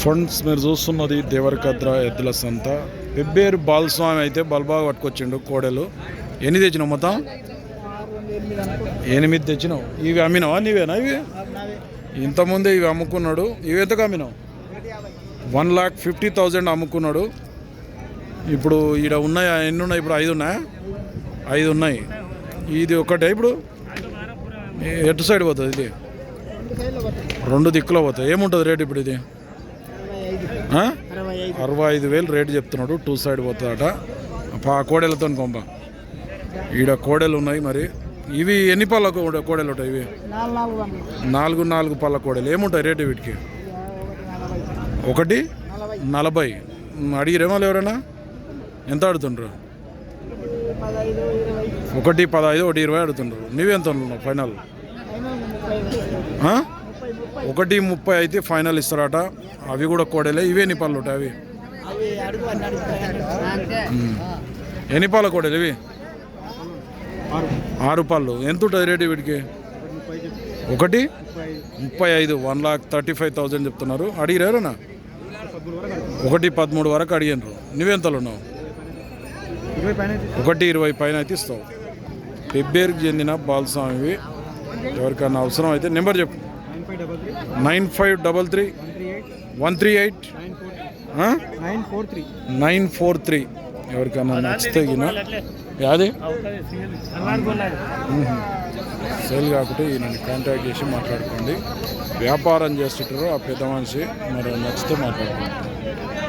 Friends మీరు చూస్తున్నది దేవరకద్ర ఎద్దుల సంత. పెబ్బేరు బాలస్వామి అయితే బల్బాగా పట్టుకొచ్చిండు కోడెలు. ఎన్ని తెచ్చినావు మొత్తం? ఎనిమిది తెచ్చినావు. ఇవి అమ్మినావా? నీవేనా ఇవి? ఇంతకుముందే ఇవి అమ్ముకున్నాడు. ఇవి ఎంతకు అమ్మినావు? వన్ లాక్ ఫిఫ్టీ థౌజండ్ అమ్ముకున్నాడు. ఇప్పుడు ఈడ ఉన్నాయా? ఎన్ని ఉన్నాయి? ఇప్పుడు ఐదు ఉన్నాయా? ఐదు ఉన్నాయి. ఇది ఒకటే ఇప్పుడు? ఎటు సైడ్ పోతుంది ఇది? రెండు దిక్కులో పోతుంది. ఏముంటుంది రేట్ ఇప్పుడు ఇది? అరవై ఐదు. వేలు రేటు చెప్తున్నాడు టూ సైడ్ పోతుందట. పా కోడెలతో కొంప. ఈడ కోడెలు ఉన్నాయి మరి. ఇవి ఎన్ని పళ్ళ కోడెలు ఉంటాయి ఇవి? నాలుగు నాలుగు పళ్ళ. కోడెలు. ఏముంటాయి రేటు వీటికి? ఒకటి నలభై. అడిగిరేమో ఎవరైనా? ఎంత అడుగుతుండ్రు? ఒకటి పదహైదు ఒకటి ఇరవై అడుగుతుండ్రు. నువ్వెంత ఉన్నావు ఫైనల్? ఒకటి ముప్పై అయితే ఫైనల్ ఇస్తారట. అవి కూడా కోడలే. ఇవే ఎన్ని పళ్ళు ఉంటాయి అవి. ఎన్ని పళ్ళ కోడలు ఇవి? ఆరు. పళ్ళు. ఎంత ఉంటుంది రేటు వీటికి? ఒకటి? ముప్పై ఐదు. One lakh thirty five thousand చెప్తున్నారు. అడిగిరారనా ఒకటి పదమూడు వరకు అడిగినారు. నువ్వెంతలు ఉన్నావు? ఒకటి ఇరవై పైన అయితే ఇస్తావు. పెబ్బేరుకు చెందిన బాలస్వామివి. ఎవరికైనా అవసరం అయితే నెంబర్ చెప్పు. Nine five double three. One three. Eight. Nine four three nine four three. ఎవరికైనా నచ్చితే గిన యాది? సేల్ కాకుంటే ఈయనని కాంటాక్ట్ చేసి మాట్లాడుకోండి. వ్యాపారం చేస్తుంటారు ఆ పెద్ద మనిషి. మరి నచ్చితే మాట్లాడుకోండి.